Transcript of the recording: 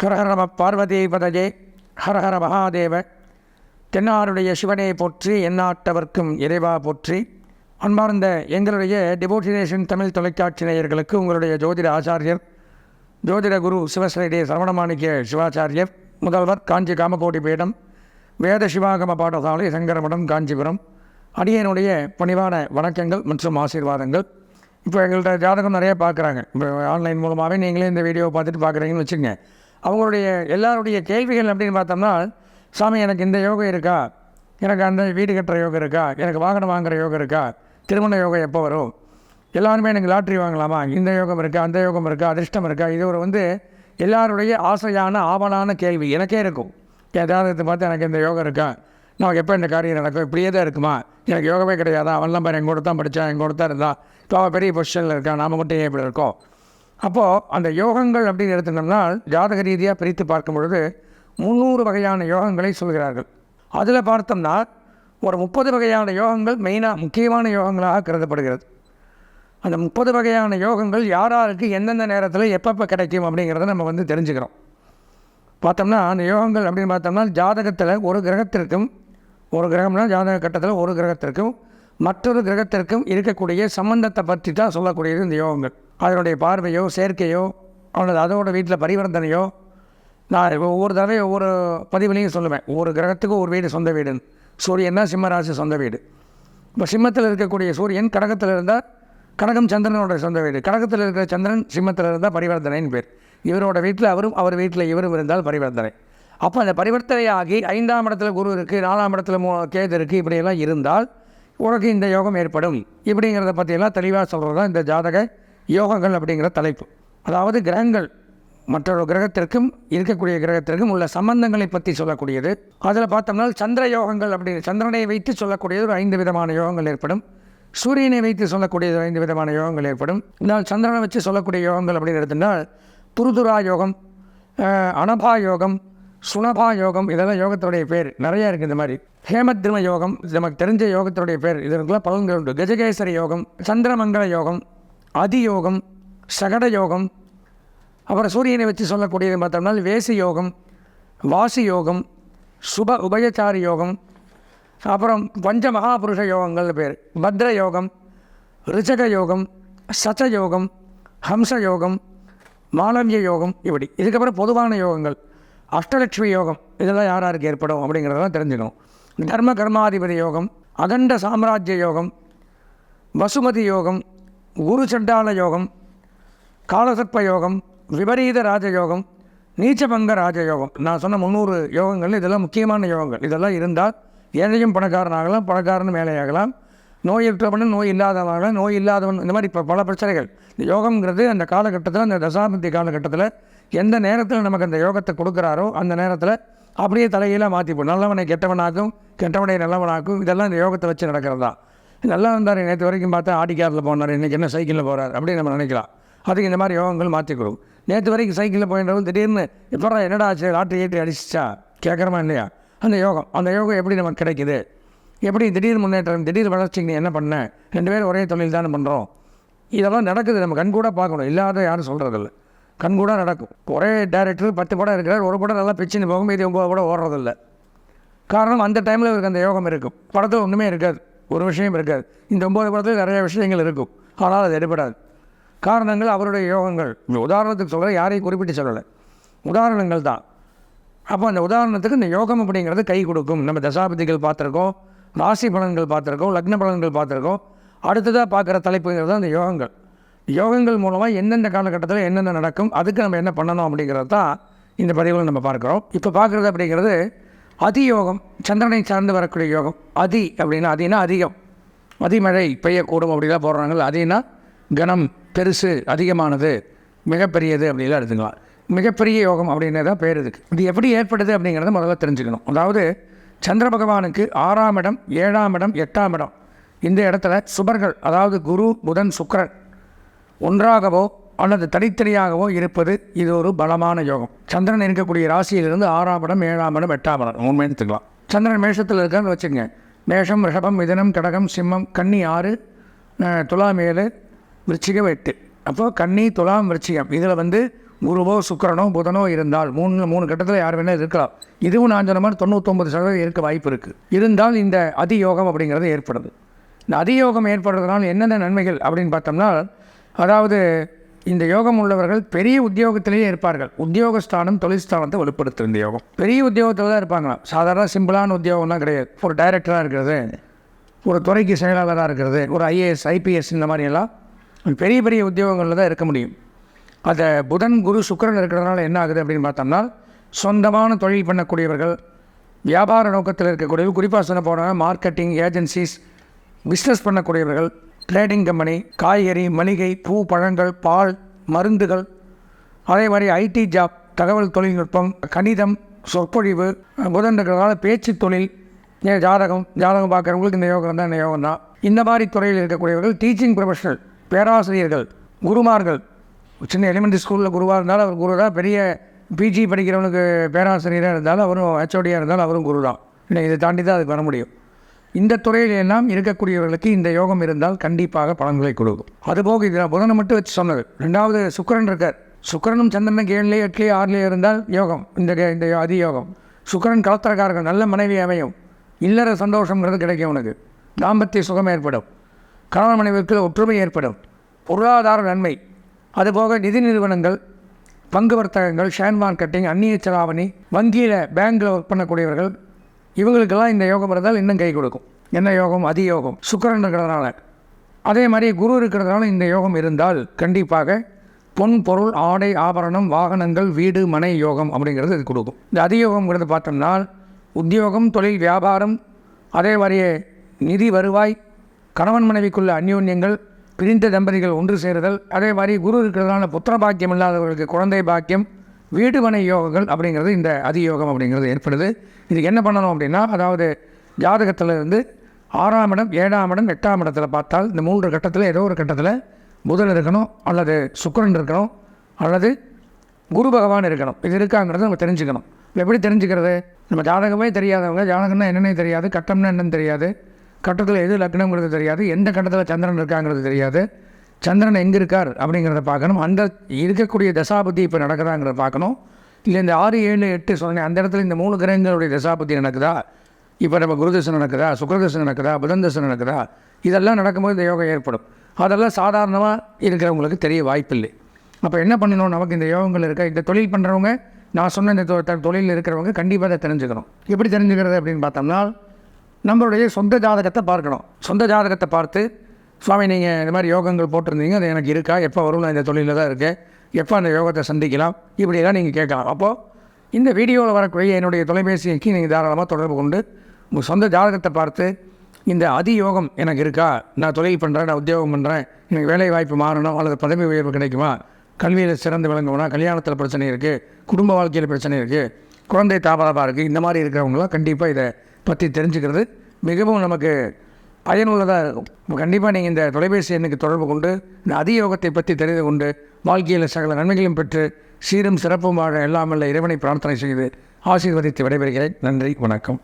ஹரஹர பார்வதிபதே ஹரஹர மகாதேவ தென்னாருடைய சிவனை போற்றி எந்நாட்டவர்க்கும் இறைவா போற்றி. அன்பார்ந்த எங்களுடைய டிவோட்டினேஷன் தமிழ் தொலைக்காட்சி நேயர்களுக்கு உங்களுடைய ஜோதிட ஆச்சாரியர் ஜோதிட குரு சிவஸ்ரீடே சரவணமாணிக்க சிவாச்சாரியர் முதல்வர் காஞ்சி காமகோடி பீடம் வேத சிவாகம பாடசாலை சங்கரமடம் காஞ்சிபுரம் அடியனுடைய பணிவான வணக்கங்கள் மற்றும் ஆசீர்வாதங்கள். இப்போ எங்கள்கிட்ட ஜாதகம் நிறைய பார்க்குறாங்க. இப்போ ஆன்லைன் மூலமாகவே நீங்களே இந்த வீடியோவை பார்த்துட்டு பார்க்குறீங்கன்னு வச்சுங்க அவங்களுடைய எல்லாருடைய கேள்விகள் அப்படின்னு பார்த்தோம்னா சாமி எனக்கு இந்த யோகம் இருக்கா? எனக்கு அந்த வீடு கட்டுற யோகம் இருக்கா? எனக்கு வாகனம் வாங்குற யோகம் இருக்கா? திருமண யோகம் எப்போ வரும்? எல்லாருமே எனக்கு லாட்ரி வாங்கலாமா? இந்த யோகம் இருக்கா? அந்த யோகம் இருக்கா? அதிர்ஷ்டம் இருக்கா? இது ஒரு வந்து எல்லாருடைய ஆசையான ஆவலான கேள்வி. எனக்கே இருக்கும். ஏதாவது பார்த்து எனக்கு இந்த யோகம் இருக்கா? நமக்கு எப்போ இந்த காரியம் நடக்கும்? இப்படியே தான் இருக்குமா? எனக்கு யோகமே கிடையாதா? அவன்லாம் பாரு எங்கூட தான் படித்தான் எங்கூட தான் இருந்தான். இப்போ அவன் பெரிய பொசிஷனில் இருக்கான். நாம் மட்டும் ஏன் இப்படி இருக்கோம்? அப்போது அந்த யோகங்கள் அப்படின்னு எடுத்துட்டோம்னா ஜாதக ரீதியாக பிரித்து பார்க்கும் பொழுது முந்நூறு வகையான யோகங்களை சொல்கிறார்கள். அதில் பார்த்தோம்னா ஒரு முப்பது வகையான யோகங்கள் மெயினாக முக்கியமான யோகங்களாக கருதப்படுகிறது. அந்த முப்பது வகையான யோகங்கள் யார் யாருக்கு எந்தெந்த நேரத்தில் எப்பப்போ கிடைக்கும் அப்படிங்கிறத நம்ம வந்து தெரிஞ்சுக்கிறோம். பார்த்தோம்னா அந்த யோகங்கள் அப்படின்னு பார்த்தோம்னா ஜாதகத்தில் ஒரு கிரகத்திற்கும் ஒரு கிரகம்னா ஜாதக கட்டத்தில் ஒரு கிரகத்திற்கும் மற்றொரு கிரகத்திற்கும் இருக்கக்கூடிய சம்பந்தத்தை பற்றி தான் சொல்லக்கூடியது இந்த யோகங்கள். அதனுடைய பார்வையோ சேர்க்கையோ அல்லது அதோட வீட்டில் பரிவர்த்தனையோ நான் ஒவ்வொரு தடவையும் ஒவ்வொரு பதிவுலையும் சொல்லுவேன். ஒவ்வொரு கிரகத்துக்கும் ஒரு வீடு சொந்த வீடுன்னு. சூரியன்னா சிம்மராசி சொந்த வீடு. இப்போ சிம்மத்தில் இருக்கக்கூடிய சூரியன் கடகத்தில் இருந்தால் கடகம் சந்திரனோட சொந்த வீடு. கடகத்தில் இருக்கிற சந்திரன் சிம்மத்தில் இருந்தால் பரிவர்த்தனைன்னு பேர். இவரோட வீட்டில் அவரும் அவர் வீட்டில் இவரும் இருந்தால் பரிவர்த்தனை. அப்போ அந்த பரிவர்த்தனை ஆகி ஐந்தாம் இடத்துல குரு இருக்குது நாலாம் இடத்துல மூ கேது இருக்குது இப்படியெல்லாம் இருந்தால் உனக்கு இந்த யோகம் ஏற்படும். இப்படிங்கிறத பற்றியெல்லாம் தெளிவாக சொல்கிறது தான் இந்த ஜாதக யோகங்கள் அப்படிங்கிற தலைப்பு. அதாவது கிரகங்கள் மற்றொரு கிரகத்திற்கும் இருக்கக்கூடிய கிரகத்திற்கும் உள்ள சம்பந்தங்களை பற்றி சொல்லக்கூடியது. அதில் பார்த்தோம்னா சந்திர யோகங்கள் அப்படின்னு சந்திரனை வைத்து சொல்லக்கூடியது ஒரு ஐந்து விதமான யோகங்கள் ஏற்படும். சூரியனை வைத்து சொல்லக்கூடியது ஒரு ஐந்து விதமான யோகங்கள் ஏற்படும். இதனால் சந்திரனை வச்சு சொல்லக்கூடிய யோகங்கள் அப்படின்னு எடுத்துட்டால் துருதுரா யோகம் அனபா யோகம் சுனபா யோகம் இதெல்லாம் யோகத்துடைய பேர். நிறையா இருக்குது இந்த மாதிரி. ஹேமத்ரிம யோகம் இது நமக்கு தெரிஞ்ச யோகத்துடைய பேர். இதற்கெல்லாம் பலன்கள் உண்டு. கஜகேசரி யோகம் சந்திரமங்கல யோகம் அதியோகம் சகட யோகம் அப்புறம் சூரியனை வச்சு சொல்லக்கூடியது பார்த்தோம்னா வேசி யோகம் வாசி யோகம் சுப உபயச்சாரி யோகம் அப்புறம் பஞ்ச மகாபுருஷ யோகங்கள் பேர். பத்ர யோகம் ரிச்சக யோகம் சச்ச யோகம் ஹம்ச யோகம் மாலவிய யோகம் இப்படி. இதுக்கப்புறம் பொதுவான யோகங்கள். அஷ்டலட்சுமி யோகம் இதெல்லாம் யார் யாருக்கு ஏற்படும் அப்படிங்கிறதெல்லாம் தெரிஞ்சுக்கணும். தர்ம கர்மாதிபதி யோகம் அகண்ட சாம்ராஜ்ய யோகம் வசுமதி யோகம் குரு சண்டால யோகம் காலசர்ப்ப யோகம் விபரீத ராஜயோகம் நீச்சபங்க ராஜயோகம். நான் சொன்ன முந்நூறு யோகங்கள் இதெல்லாம் முக்கியமான யோகங்கள். இதெல்லாம் இருந்தால் ஏழையும் பணக்காரன் ஆகலாம் பணக்காரன் மேலேயாகலாம் நோய் இருக்கிறவனும் நோய் இல்லாதவனாகலாம் நோய் இல்லாதவன் இந்த மாதிரி இப்போ பல பிரச்சனைகள். இந்த யோகம்ங்கிறது அந்த காலகட்டத்தில் அந்த தசாபதி காலகட்டத்தில் எந்த நேரத்தில் நமக்கு அந்த யோகத்தை கொடுக்குறாரோ அந்த நேரத்தில் அப்படியே தலையெல்லாம் மாற்றிப்போம் நல்லவனை கெட்டவனாக்கும் கெட்டவனை நல்லவனாக்கும் இதெல்லாம் இந்த யோகத்தை வச்சு நடக்கிறது. தான் நல்லா இருந்தார் நேற்று வரைக்கும் பார்த்தா ஆடி காரில் போனார். இன்றைக்கி என்ன சைக்கிளில் போகிறார் அப்படின்னு நம்ம நினைக்கலாம். அதுக்கு இந்த மாதிரி யோகங்கள் மாற்றிக்கிறோம் நேற்று வரைக்கும் சைக்கிளில் போயின்றவங்க திடீர்னு எப்படா என்னடா ஆச்சு? லாட்டரி ஏற்றி அடிச்சிச்சா? கேட்குறமா இல்லையா? அந்த யோகம். அந்த யோகம் எப்படி நமக்கு கிடைக்குது? எப்படி திடீர் முன்னேற்றம் திடீர் வளர்ச்சிக்கு நீ என்ன பண்ண? ரெண்டு பேரும் ஒரே தொழில் தானே பண்ணுறோம் இதெல்லாம் நடக்குது. நம்ம கண்கூட பார்க்கணும். இல்லாத யாரும் சொல்கிறதில்ல கண்கூட நடக்கும். ஒரே டேரக்டர் பத்து படம் இருக்கிறார் ஒரு படம் நல்லா பிச்சுன்னு போகும் இது ஒம்பது படம் ஓடுறதில்ல. காரணம் அந்த டைமில் இவருக்கு அந்த யோகம் இருக்கும். படத்தில் ஒன்றுமே இருக்காது. ஒரு விஷயம் இருக்காது. இந்த ஒம்பது படத்தில் நிறைய விஷயங்கள் இருக்கும். ஆனால் அது எடுபடாது. காரணங்கள் அவருடைய யோகங்கள். இந்த உதாரணத்துக்கு சொல்கிற யாரையும் குறிப்பிட்டு சொல்லலை. உதாரணங்கள் தான். அப்போ அந்த உதாரணத்துக்கு இந்த யோகம் அப்படிங்கிறது கை கொடுக்கும். நம்ம தசாபதிகள் பார்த்துருக்கோம் ராசி பலன்கள் பார்த்துருக்கோம் லக்ன பலன்கள் பார்த்துருக்கோம். அடுத்ததாக பார்க்குற தலைப்புங்கிறது அந்த யோகங்கள். யோகங்கள் மூலமாக எந்தெந்த காலகட்டத்தில் என்னென்ன நடக்கும் அதுக்கு நம்ம என்ன பண்ணணும் அப்படிங்கிறது தான் இந்த பதிவில் நம்ம பார்க்குறோம். இப்போ பார்க்குறது அப்படிங்கிறது அதி யோகம் சந்திரனை சார்ந்து வரக்கூடிய யோகம் அதி அப்படின்னா அதினா அதிகம். அதிமழை பெய்யக்கூடும் அப்படிலாம் போடுறாங்க அதினா கனம் பெருசு அதிகமானது மிகப்பெரியது அப்படிலாம் எடுத்துக்கலாம். மிகப்பெரிய யோகம் அப்படின்னு தான் பேர் இதுக்கு இது எப்படி ஏற்படுது அப்படிங்கிறத முதல்ல தெரிஞ்சுக்கணும். அதாவது சந்திர பகவானுக்கு ஆறாம் இடம் ஏழாம் இடம் எட்டாம் இடம். இந்த இடத்துல சுபர்கள் அதாவது குரு புதன் சுக்கரன் ஒன்றாகவோ அல்லது தனித்தனியாகவோ இருப்பது இது ஒரு பலமான யோகம். சந்திரன் இருக்கக்கூடிய ராசியிலிருந்து ஆறாம் இடம் ஏழாம் இடம் எட்டாம் இடம். உண்மை எடுத்துக்கலாம். சந்திரன் மேஷத்தில் இருக்கான்னு வச்சுக்கோங்க. மேஷம் ரிஷபம் மிதனம் கடகம் சிம்மம் கன்னி ஆறு துலாம் ஏழு விருச்சிகம் எட்டு. அப்போ கன்னி துலாம் விருச்சிகம். இதில் வந்து குருவோ சுக்கிரனோ புதனோ இருந்தால் மூணு மூணு கட்டத்தில் யார் வேணால் இருக்கலாம். இதுவும் நான் சொன்ன மாதிரி தொண்ணூத்தொம்பது சதவீதம் இருக்க வாய்ப்பு இருக்குது இருந்தால் இந்த அதியோகம் அப்படிங்கிறது ஏற்படுது. இந்த அதியோகம் ஏற்படுறதுனால என்னென்ன நன்மைகள் அப்படின்னு பார்த்தோம்னா அதாவது இந்த யோகம் உள்ளவர்கள் பெரிய உத்தியோகத்திலேயே இருப்பார்கள். உத்தியோகஸ்தானம் தொழில்ஸ்தானத்தை வலுப்படுத்தும் இந்த யோகம். பெரிய உத்தியோகத்தில் தான் இருப்பாங்களாம் சாதாரண சிம்பிளான உத்தியோகம்லாம் கிடையாது. ஒரு டைரக்டராக இருக்கிறது ஒரு துறைக்கு செயலாளராக இருக்கிறது ஒரு ஐஏஎஸ் ஐபிஎஸ் இந்த மாதிரியெல்லாம் பெரிய பெரிய உத்தியோகங்களில் தான் இருக்க முடியும். அதை புதன் குரு சுக்கரன் இருக்கிறதுனால என்ன ஆகுது அப்படின்னு பார்த்தோம்னா சொந்தமான தொழில் பண்ணக்கூடியவர்கள் வியாபார நோக்கத்தில் இருக்கக்கூடியவர்கள் குறிப்பாக சொல்ல போனால் மார்க்கெட்டிங் ஏஜென்சிஸ் பிஸ்னஸ் பண்ணக்கூடியவர்கள் ட்ரேடிங் கம்பெனி காய்கறி மளிகை பூ பழங்கள் பால் மருந்துகள் அதே மாதிரி ஐடி ஜாப் தகவல் தொழில்நுட்பம் கணிதம் சொற்பொழிவு புதன் இருக்கிறதுனால பேச்சு தொழில் ஜாதகம் ஜாதகம் பார்க்குறவங்களுக்கு இந்த யோகம் தான் இந்த யோகம் தான். இந்த மாதிரி துறையில் இருக்கக்கூடியவர்கள் டீச்சிங் ப்ரொஃபஷனல் பேராசிரியர்கள் குருமார்கள். சின்ன எலிமெண்ட்ரி ஸ்கூலில் குருவாக இருந்தாலும் அவர் குரு தான். பெரிய பிஜி படிக்கிறவனுக்கு பேராசிரியராக இருந்தாலும் அவரும் ஹெச்ஓடியாக இருந்தாலும் அவரும் குரு தான். இல்லை இதை தாண்டி தான் அதுக்கு வர முடியும். இந்த துறையில் எல்லாம் இருக்கக்கூடியவர்களுக்கு இந்த யோகம் இருந்தால் கண்டிப்பாக பலன்களை கொடுக்கும். அதுபோக இதில் புதனை மட்டும் வச்சு சொன்னது. ரெண்டாவது சுக்கரன் இருக்கார். சுக்கரனும் சந்திரனும் ஏழுலேயே எட்டுலேயே ஆறுலேயே இருந்தால் யோகம். இந்த இந்த அதி யோகம். சுக்கிரன் கலத்திரக்காரர்கள் நல்ல மனைவி அமையும். இல்லற சந்தோஷங்கிறது கிடைக்கும் உனக்கு. தாம்பத்திய சுகம் ஏற்படும். கணவன் மனைவிக்கு ஒற்றுமை ஏற்படும். பொருளாதார நன்மை. அதுபோக நிதி நிறுவனங்கள் பங்கு வர்த்தகங்கள் ஷேர் மார்க்கெட்டிங் அந்நிய செலாவணி வங்கியில் பேங்க்கில் ஒர்க் பண்ணக்கூடியவர்கள் இவங்களுக்கெல்லாம் இந்த யோகம் இருந்தால் இன்னும் கை கொடுக்கும். என்ன யோகம்? அதி யோகம். சுக்கிரன் இருக்கிறதுனால அதே மாதிரி குரு இருக்கிறதுனால இந்த யோகம் இருந்தால் கண்டிப்பாக பொன் பொருள் ஆடை ஆபரணம் வாகனங்கள் வீடு மனை யோகம் அப்படிங்கிறது இது கொடுக்கும். இந்த அதியோகம்ங்கிறது பார்த்தோம்னா உத்தியோகம் தொழில் வியாபாரம் அதே மாதிரியே நிதி வருவாய் கணவன் மனைவிக்குள்ள அந்யோன்யங்கள் பிரிந்த தம்பதிகள் ஒன்று சேருதல் அதே மாதிரி குரு இருக்கிறதுனால புத்திர பாக்கியம் இல்லாதவர்களுக்கு குழந்தை பாக்கியம் வீடு மனை யோகங்கள் அப்படிங்கிறது இந்த அதியோகம் அப்படிங்கிறது ஏற்படுது. இதுக்கு என்ன பண்ணணும் அப்படின்னா அதாவது ஜாதகத்தில் இருந்து ஆறாம் இடம் ஏழாம் இடம் எட்டாம் இடத்துல பார்த்தால் இந்த மூன்று கட்டத்தில் ஏதோ ஒரு கட்டத்தில் புதன் இருக்கணும் அல்லது சுக்கரன் இருக்கணும் அல்லது குரு பகவான் இருக்கணும். இது இருக்காங்கிறத நம்ம தெரிஞ்சுக்கணும். எப்படி தெரிஞ்சுக்கிறது? நம்ம ஜாதகமே தெரியாதவங்க ஜாதகம்னா என்னென்னே தெரியாது கட்டம்னா என்னென்னு தெரியாது கட்டத்தில் எது லக்னங்கிறது தெரியாது எந்த கட்டத்தில் சந்திரன் இருக்காங்கிறது தெரியாது. சந்திரன் எங்கே இருக்கார் அப்படிங்கிறத பார்க்கணும். அந்த இருக்கக்கூடிய தசாபதி இப்போ நடக்குதாங்கிறத பார்க்கணும். இல்லை இந்த ஆறு ஏழு எட்டு சொன்னேன். அந்த இடத்துல இந்த மூணு கிரகங்களுடைய தசாபதி நடக்குதா? இப்போ நம்ம குருதசை நடக்குதா? சுக்கரதசை நடக்குதா? புதன் நடக்குதா? இதெல்லாம் நடக்கும்போது இந்த யோகம் ஏற்படும். அதெல்லாம் சாதாரணமாக இருக்கிறவங்களுக்கு தெரிய வாய்ப்பில்லை. அப்போ என்ன பண்ணணும்? நமக்கு இந்த யோகங்கள் இருக்கா? இந்த தொழில் பண்ணுறவங்க நான் சொன்ன இந்த தொ- த- தொழிலில் இருக்கிறவங்க கண்டிப்பாக அதை தெரிஞ்சுக்கணும். எப்படி தெரிஞ்சுக்கிறது அப்படின்னு பார்த்தோம்னா நம்மளுடைய சொந்த ஜாதகத்தை பார்க்கணும். சொந்த ஜாதகத்தை பார்த்து சுவாமி நீங்கள் இந்த மாதிரி யோகங்கள் போட்டிருந்தீங்க அது எனக்கு இருக்கா? எப்போ வரும் நான் இந்த தொழிலில் தான் இருக்கேன். எப்போ அந்த யோகத்தை சந்திக்கலாம்? இப்படியெல்லாம் நீங்கள் கேட்கலாம். அப்போது இந்த வீடியோவில் வரக்கூடிய என்னுடைய தொலைபேசிக்கு நீங்கள் தாராளமாக தொடர்பு கொண்டு உங்கள் சொந்த ஜாதகத்தை பார்த்து இந்த அதியோகம் எனக்கு இருக்கா? நான் தொழில் பண்ணுறேன் நான் உத்தியோகம் பண்ணுறேன் எனக்கு வேலை வாய்ப்பு மாறணும் அல்லது பதவி உயர்வு கிடைக்குமா? கல்வியில் சிறந்து விளங்குவனா கல்யாணத்தில் பிரச்சனை இருக்குது குடும்ப வாழ்க்கையில் பிரச்சனை இருக்குது குழந்தை தாமதமாக இருக்குது இந்த மாதிரி இருக்கிறவங்களாம் கண்டிப்பாக இதை பற்றி தெரிஞ்சுக்கிறது மிகவும் நமக்கு பயனுள்ளதாக இருக்கும். கண்டிப்பாக நீங்கள் இந்த தொலைபேசி எண்ணுக்கு தொடர்பு கொண்டு இந்த அதியோகத்தை பற்றி தெரிந்து கொண்டு வாழ்க்கையில் சகல நன்மைகளையும் பெற்று சீரும் சிறப்புமாக எல்லாமல்ல இறைவனை பிரார்த்தனை செய்து ஆசீர்வதித்து விடைபெறுகிறேன். நன்றி வணக்கம்.